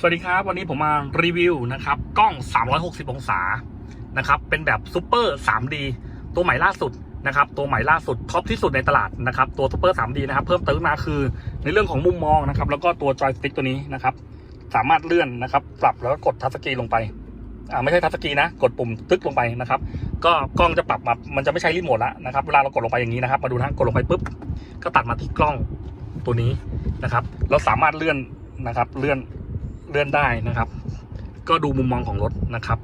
สวัสดีครับ วันนี้ผมมารีวิวนะครับ กล้อง 360 องศานะครับ เป็นแบบซูเปอร์ 3D ตัวใหม่ล่าสุดนะครับ ตัวใหม่ล่าสุดท็อปที่สุดในตลาดนะครับ ตัวซูเปอร์ 3D นะครับ เพิ่มเติมมาคือในเรื่องของมุมมองนะครับ แล้วก็ตัวจอยสติ๊กตัวนี้นะครับ สามารถเลื่อนนะครับ ปรับแล้วก็กดทัชสกรีนลงไปอ่าไม่ใช่ทัชสกรีนนะ กดปุ่มตึ๊กลงไปนะครับ ก็กล้องจะปรับมามันจะไม่ใช้รีโมทแล้วนะครับ เวลาเรากดลงไปอย่างนี้นะครับ มาดูนะกดลงไปปุ๊บ ก็ตัดมาที่กล้องตัวนี้นะครับ เราสามารถเลื่อนนะครับ เลื่อน เลื่อนได้นะครับ ก็ดูมุมมองของรถนะครับ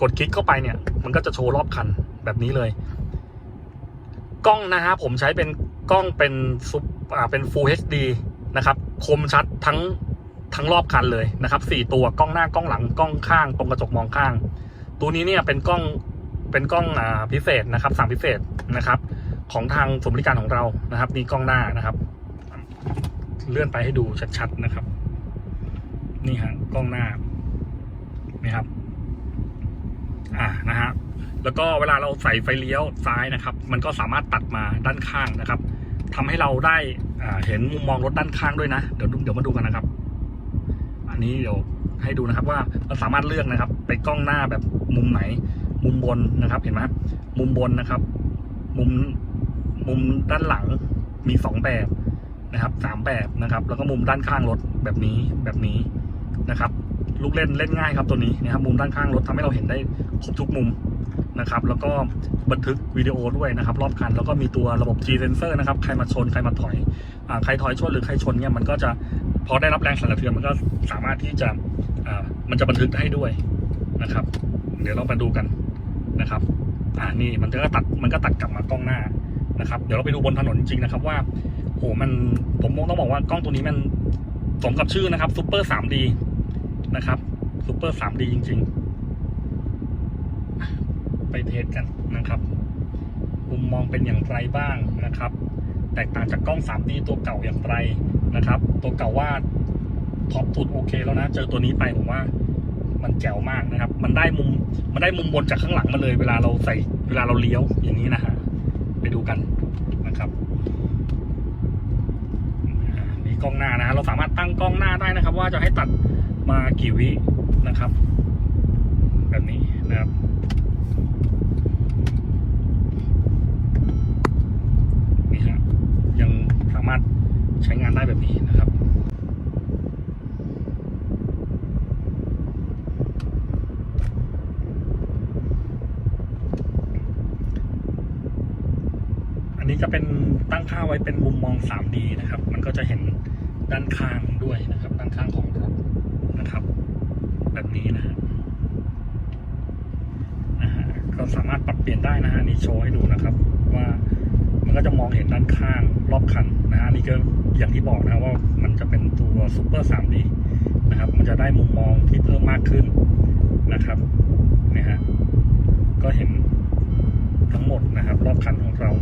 กดคลิกเข้าไปเนี่ย มันก็จะโชว์รอบคันแบบนี้เลย กล้องนะฮะผมใช้เป็นกล้องเป็นซุปอ่าเป็น Full HD นะครับ คมชัดทั้งทั้งรอบคันเลยนะครับสี่ตัวกล้องหน้ากล้องหลังกล้องข้างตรงกระจกมองข้าง ตัวนี้เนี่ยเป็นกล้องเป็นกล้องอ่าพิเศษนะครับ สั่งพิเศษนะครับ ของทางสมบริการของเรานะครับนี่กล้องหน้านะครับ เลื่อนไปให้ดูชัดๆนะครับ นี่ฮะกล้องหน้านี่ครับ อ่านะฮะแล้วก็เวลาเราใส่ไฟเลี้ยวซ้ายนะครับ มันก็สามารถตัดมาด้านข้างนะครับทำให้เราได้เห็นมุมมองรถด้านข้างด้วยนะเดี๋ยวเดี๋ยวมาดูกันนะครับ อันนี้เดี๋ยวให้ดูนะครับว่าเราสามารถเลือกนะครับ ไปกล้องหน้าแบบมุมไหน มุมบนนะครับ เห็นไหมมุมบนนะครับ มุมมุมด้านหลังมีสองแบบนะครับสามแบบนะครับ แล้วก็มุมด้านข้างรถแบบนี้แบบนี้ นะครับ ลูกเล่นเล่นง่ายครับตัวนี้นะครับมุมด้านข้างรถทำให้เราเห็นได้ครบทุกมุมนะครับ แล้วก็บันทึกวิดีโอด้วยนะครับ รอบคันแล้วก็มีตัวระบบ G sensor นะครับใครมาชนใครมาถอยอ่าใครถอยชนหรือใครชนเนี่ยมันก็จะพอได้รับแรงสั่นสะเทือนมันก็สามารถที่จะอ่ามันจะบันทึกให้ด้วยนะครับ เดี๋ยวเรามาดูกันนะครับ อ่านี่มันก็ตัดมันก็ตัดกลับมากล้องหน้านะครับ เดี๋ยวเราไปดูบนถนนจริงๆนะครับว่าโหมันผมต้องบอกว่ากล้องตัวนี้มัน สมกับชื่อนะครับซูเปอร์ 3D นะครับซูเปอร์ 3D จริง ๆ ไปเทสกันนะครับมุมมองเป็นอย่างไรบ้างนะครับ แตกต่างจากกล้อง 3D ตัวเก่าอย่างไรนะครับ ตัวเก่าว่าท็อปสุดโอเคแล้วนะ เจอตัวนี้ไปผมว่า มันแจ๋วมากนะครับ มันได้มุม มันได้มุมบนจากข้างหลังมาเลย เวลาเราใส่ เวลาเราเลี้ยวอย่างนี้นะฮะ ไปดูกันนะครับ กล้องหน้านะฮะเราสามารถตั้งกล้องหน้าได้นะครับ ว่าจะให้ตัดมากี่วินะครับ แบบนี้นะครับนี่ฮะยังสามารถใช้งานได้แบบนี้นะครับ อั นี้จะเป็นตั้งค่าไว้เป็นมุมมอง 3D นะครับ มันก็จะเห็นด้านข้างด้วยนะครับ ด้านข้างของรถนะครับ แบบนี้นะฮะนะฮะก็สามารถปรับเปลี่ยนได้นะฮะนี่โชว์ให้ดูนะครับ ว่ามันก็จะมองเห็นด้านข้างรอบคันนะฮะนนี่ก็อย่างที่บอกนะว่ามันจะเป็นตัวซูเปอร์ 3D นะครับ มันจะได้มุมมองที่เพิ่มมากขึ้นนะครับเนี่ยฮะก็เห็นทั้งหมดนะครับ รอบคันของเรา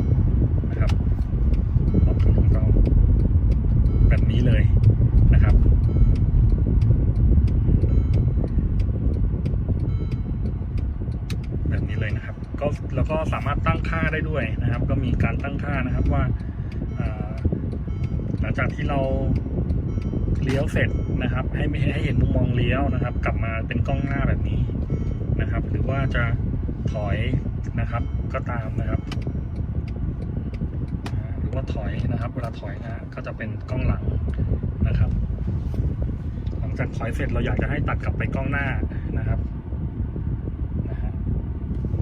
แล้วก็สามารถตั้งค่าได้ด้วยนะครับ ก็มีการตั้งค่านะครับว่าหลังจากที่เราเลี้ยวเสร็จนะครับ ให้ไม่ให้เห็นมุมมองเลี้ยวนะครับ กลับมาเป็นกล้องหน้าแบบนี้นะครับ หรือว่าจะถอยนะครับก็ตามนะครับ หรือว่าถอยนะครับ เวลาถอยนะฮะก็จะเป็นกล้องหลังนะครับ หลังจากถอยเสร็จเราอยากจะให้ตัดกลับไปกล้องหน้านะครับนะฮะ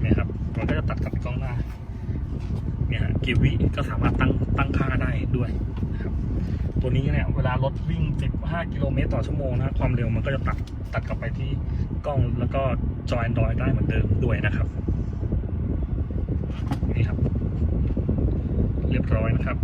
เนี่ครับ มันก็จะตัดกับกล้องหน้า เนี่ยกิวิก็สามารถตั้งตั้งค่าได้ด้วยนะครับตัวนี้เนี่ยเวลารถวิ่ง 15 กิโลเมตรต่อชั่วโมงนะความเร็วมันก็จะตัดตัดกลับไปที่กล้องแล้วก็จอย Android ได้เหมือนเดิมด้วยนะครับ นี่ครับ เรียบร้อยนะครับ